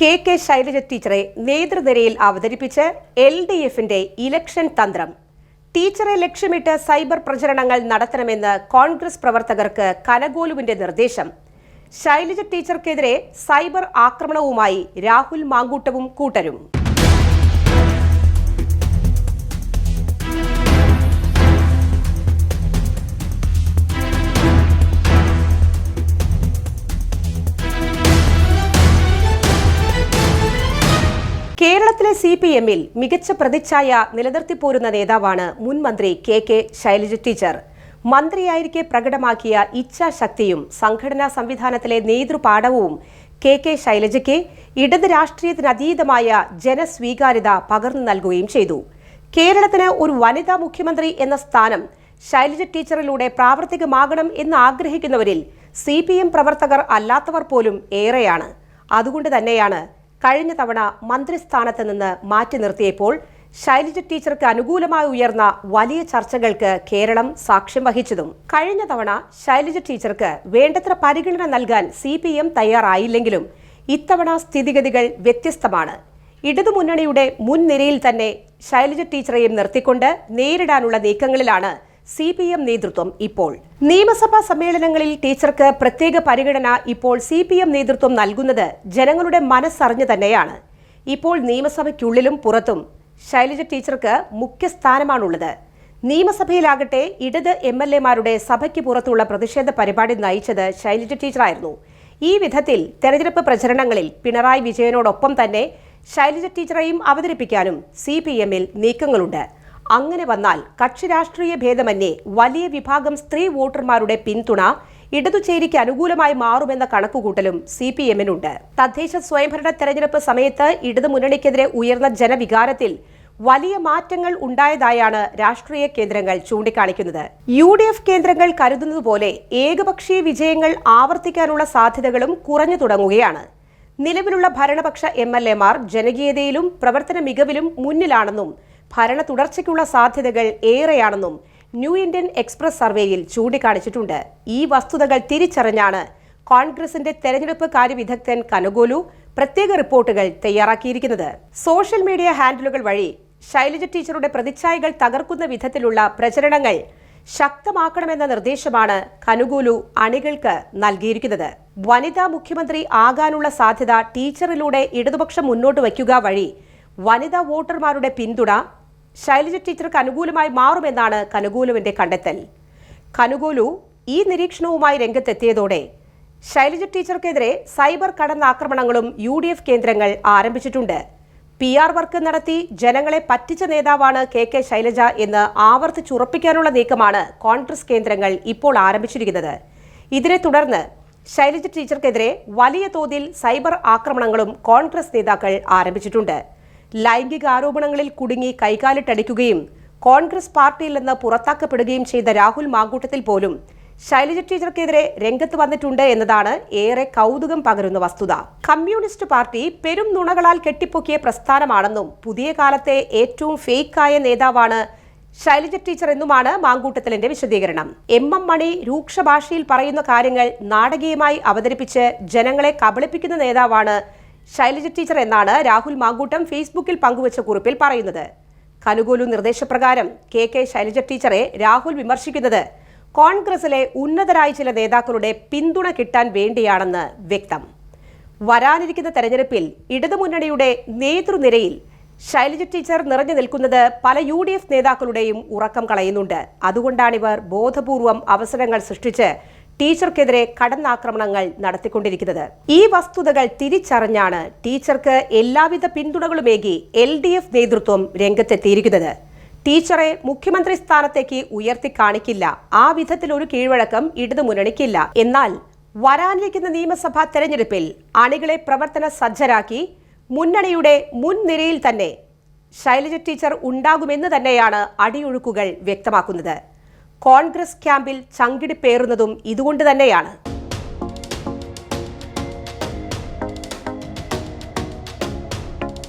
K K Shailaja ടീച്ചറെ നേതൃനിരയിൽ അവതരിപ്പിച്ച് L D എഫിന്റെ ഇലക്ഷൻ തന്ത്രം. ടീച്ചറെ ലക്ഷ്യമിട്ട് സൈബർ പ്രചരണങ്ങൾ നടത്തണമെന്ന് കോൺഗ്രസ് പ്രവർത്തകർക്ക് കനഗോലുവിന്റെ നിർദ്ദേശം. ശൈലജ ടീച്ചർക്കെതിരെ സൈബർ ആക്രമണവുമായി രാഹുൽ മാങ്കൂട്ടവും കൂട്ടരും. കേരളത്തിലെ സി പി എമ്മിൽ മികച്ച പ്രതിച്ഛായ നിലനിർത്തിപ്പോരുന്ന നേതാവാണ് മുൻ മന്ത്രി കെ കെ ശൈലജ ടീച്ചർ. മന്ത്രിയായിരിക്കെ പ്രകടമാക്കിയ ഇച്ഛാശക്തിയും സംഘടനാ സംവിധാനത്തിലെ നേതൃപാഠവും കെ കെ ശൈലജയ്ക്ക് ഇടത് രാഷ്ട്രീയത്തിനതീതമായ ജനസ്വീകാര്യത പകർന്നു നൽകുകയും ചെയ്തു. കേരളത്തിന് ഒരു വനിതാ മുഖ്യമന്ത്രി എന്ന സ്ഥാനം ശൈലജ ടീച്ചറിലൂടെ പ്രാവർത്തികമാകണം എന്ന് ആഗ്രഹിക്കുന്നവരിൽ സി പ്രവർത്തകർ അല്ലാത്തവർ പോലും ഏറെയാണ്. അതുകൊണ്ട് തന്നെയാണ് കഴിഞ്ഞ തവണ മന്ത്രിസ്ഥാനത്ത് നിന്ന് മാറ്റി നിർത്തിയപ്പോൾ ശൈലജ ടീച്ചർക്ക് അനുകൂലമായി ഉയർന്ന വലിയ ചർച്ചകൾക്ക് കേരളം സാക്ഷ്യം വഹിച്ചതും കഴിഞ്ഞ തവണ ശൈലജ ടീച്ചർക്ക് വേണ്ടത്ര പരിഗണന നൽകാൻ സി പി എം തയ്യാറായില്ലെങ്കിലും ഇത്തവണ സ്ഥിതിഗതികൾ വ്യത്യസ്തമാണ്. ഇടതുമുന്നണിയുടെ മുൻനിരയിൽ തന്നെ ശൈലജ ടീച്ചറെയും നിർത്തിക്കൊണ്ട് നേരിടാനുള്ള നീക്കങ്ങളിലാണ് സി പി എം നേതൃത്വം ഇപ്പോൾ. നിയമസഭാ സമ്മേളനങ്ങളിൽ ടീച്ചർക്ക് പ്രത്യേക പരിഗണന ഇപ്പോൾ സി പി എം നേതൃത്വം നൽകുന്നത് ജനങ്ങളുടെ മനസ്സറിഞ്ഞു തന്നെയാണ്. ഇപ്പോൾ നിയമസഭയ്ക്കുള്ളിലും പുറത്തും ശൈലജ ടീച്ചർക്ക് മുഖ്യ സ്ഥാനമാണുള്ളത്. നിയമസഭയിലാകട്ടെ ഇടത് എം എൽ എമാരുടെ സഭയ്ക്ക് പുറത്തുള്ള പ്രതിഷേധ പരിപാടി നയിച്ചത് ശൈലജ ടീച്ചറായിരുന്നു. ഈ വിധത്തിൽ തെരഞ്ഞെടുപ്പ് പ്രചരണങ്ങളിൽ പിണറായി വിജയനോടൊപ്പം തന്നെ ശൈലജ ടീച്ചറെയും അവതരിപ്പിക്കാനും സി പി എമ്മിൽ നീക്കങ്ങളുണ്ട്. അങ്ങനെ വന്നാൽ കക്ഷി രാഷ്ട്രീയ ഭേദമന്യേ വലിയ വിഭാഗം സ്ത്രീ വോട്ടർമാരുടെ പിന്തുണ ഇടതുചേരിക്ക് അനുകൂലമായി മാറുമെന്ന കണക്കുകൂട്ടലും സി പി എമ്മിനുണ്ട്. തദ്ദേശ സ്വയംഭരണ തെരഞ്ഞെടുപ്പ് സമയത്ത് ഇടതുമുന്നണിക്കെതിരെ ഉയർന്ന ജനവികാരത്തിൽ വലിയ മാറ്റങ്ങൾ ഉണ്ടായതായാണ് രാഷ്ട്രീയ കേന്ദ്രങ്ങൾ ചൂണ്ടിക്കാണിക്കുന്നത്. യു ഡി എഫ് കേന്ദ്രങ്ങൾ കരുതുന്നതുപോലെ ഏകപക്ഷീയ വിജയങ്ങൾ ആവർത്തിക്കാനുള്ള സാധ്യതകളും കുറഞ്ഞു തുടങ്ങുകയാണ്. നിലവിലുള്ള ഭരണപക്ഷ എം എൽ എമാർ ജനകീയതയിലും പ്രവർത്തന മികവിലും മുന്നിലാണെന്നും ഭരണ തുടർച്ചയ്ക്കുള്ള സാധ്യതകൾ ഏറെയാണെന്നും ന്യൂ ഇന്ത്യൻ എക്സ്പ്രസ് സർവേയിൽ ചൂണ്ടിക്കാണിച്ചിട്ടുണ്ട്. ഈ വസ്തുതകൾ തിരിച്ചറിഞ്ഞാണ് കോൺഗ്രസിന്റെ തെരഞ്ഞെടുപ്പ് കാര്യവിദഗ്ധൻ കനഗോലു പ്രത്യേക റിപ്പോർട്ടുകൾ തയ്യാറാക്കിയിരിക്കുന്നത്. സോഷ്യൽ മീഡിയ ഹാൻഡിലുകൾ വഴി ശൈലജ ടീച്ചറുടെ പ്രതിച്ഛായകൾ തകർക്കുന്ന വിധത്തിലുള്ള പ്രചരണങ്ങൾ ശക്തമാക്കണമെന്ന നിർദ്ദേശമാണ് കനുകൂലു അണികൾക്ക് നൽകിയിരിക്കുന്നത്. വനിതാ മുഖ്യമന്ത്രി ആകാനുള്ള സാധ്യത ടീച്ചറിലൂടെ ഇടതുപക്ഷം മുന്നോട്ട് വയ്ക്കുക വഴി വനിതാ വോട്ടർമാരുടെ പിന്തുണ ശൈലജ ടീച്ചർക്ക് അനുകൂലമായി മാറുമെന്നാണ് കനുകൂലുവിന്റെ കണ്ടെത്തൽ. കനുകൂലു ഈ നിരീക്ഷണവുമായി രംഗത്തെത്തിയതോടെ ശൈലജ ടീച്ചർക്കെതിരെ സൈബർ കടന്നാക്രമണങ്ങളും യു ഡി എഫ് കേന്ദ്രങ്ങൾ ആരംഭിച്ചിട്ടുണ്ട്. പി ആർ വർക്ക് നടത്തി ജനങ്ങളെ പറ്റിച്ച നേതാവാണ് കെ കെ ശൈലജ എന്ന് ആവർത്തിച്ചുറപ്പിക്കാനുള്ള നീക്കമാണ് കോൺഗ്രസ് കേന്ദ്രങ്ങൾ ഇപ്പോൾ ആരംഭിച്ചിരിക്കുന്നത്. ഇതിനെ തുടർന്ന് ശൈലജ ടീച്ചർക്കെതിരെ വലിയ തോതിൽ സൈബർ ആക്രമണങ്ങളും കോൺഗ്രസ് നേതാക്കൾ ആരംഭിച്ചിട്ടുണ്ട്. ലൈംഗിക ആരോപണങ്ങളിൽ കുടുങ്ങി കൈകാലിട്ടടിക്കുകയും കോൺഗ്രസ് പാർട്ടിയിൽ നിന്ന് പുറത്താക്കപ്പെടുകയും ചെയ്ത രാഹുൽ മാങ്കൂട്ടത്തിൽ പോലും ശൈലജ ടീച്ചർക്കെതിരെ രംഗത്ത് വന്നിട്ടുണ്ട് എന്നതാണ് ഏറെ കൗതുകം പകരുന്ന വസ്തുത. കമ്മ്യൂണിസ്റ്റ് പാർട്ടി പെരും നുണകളാൽ കെട്ടിപ്പൊക്കിയ പ്രസ്ഥാനമാണെന്നും പുതിയ കാലത്തെ ഏറ്റവും ഫേക്കായ നേതാവാണ് ശൈലജ ടീച്ചർ എന്നുമാണ് മാങ്കൂട്ടത്തിലിന്റെ വിശദീകരണം. എം എം മണി രൂക്ഷ ഭാഷയിൽ പറയുന്ന കാര്യങ്ങൾ നാടകീയമായി അവതരിപ്പിച്ച് ജനങ്ങളെ കബളിപ്പിക്കുന്ന നേതാവാണ് ശൈലജ ടീച്ചർ എന്നാണ് രാഹുൽ മാങ്കൂട്ടം ഫേസ്ബുക്കിൽ പങ്കുവച്ച കുറിപ്പിൽ പറയുന്നത്. കനുകൂലു നിർദ്ദേശപ്രകാരം കെ കെ ശൈലജ ടീച്ചറെ രാഹുൽ വിമർശിക്കുന്നത് കോൺഗ്രസിലെ ഉന്നതരായ ചില നേതാക്കളുടെ പിന്തുണ കിട്ടാൻ വേണ്ടിയാണെന്ന് വ്യക്തം. വരാനിരിക്കുന്ന തെരഞ്ഞെടുപ്പിൽ ഇടതുമുന്നണിയുടെ നേതൃനിരയിൽ ശൈലജ ടീച്ചർ നിറഞ്ഞു നിൽക്കുന്നത് പല യു ഡി എഫ് നേതാക്കളുടെയും ഉറക്കം കളയുന്നുണ്ട്. അതുകൊണ്ടാണിവർ ബോധപൂർവം അവസരങ്ങൾ സൃഷ്ടിച്ച് ടീച്ചർക്കെതിരെ കടന്നാക്രമണങ്ങൾ നടത്തിക്കൊണ്ടിരിക്കുന്നത്. ഈ വസ്തുതകൾ തിരിച്ചറിഞ്ഞാണ് ടീച്ചർക്ക് എല്ലാവിധ പിന്തുണകളുമേകി എൽ ഡി എഫ് നേതൃത്വം രംഗത്തെത്തിയിരിക്കുന്നത്. ടീച്ചറെ മുഖ്യമന്ത്രി സ്ഥാനത്തേക്ക് ഉയർത്തി കാണിക്കില്ല. ആ വിധത്തിൽ ഒരു കീഴ്വഴക്കം ഇടതു മുന്നണിക്കില്ല. എന്നാൽ വരാനിരിക്കുന്ന നിയമസഭാ തെരഞ്ഞെടുപ്പിൽ അണികളെ പ്രവർത്തന സജ്ജരാക്കി മുന്നണിയുടെ മുൻനിരയിൽ തന്നെ ശൈലജ ടീച്ചർ ഉണ്ടാകുമെന്ന് തന്നെയാണ് അടിയൊഴുക്കുകൾ വ്യക്തമാക്കുന്നത്. കോൺഗ്രസ് ക്യാമ്പിൽ ചങ്കിടിപ്പേറുന്നതും ഇതുകൊണ്ട് തന്നെയാണ്.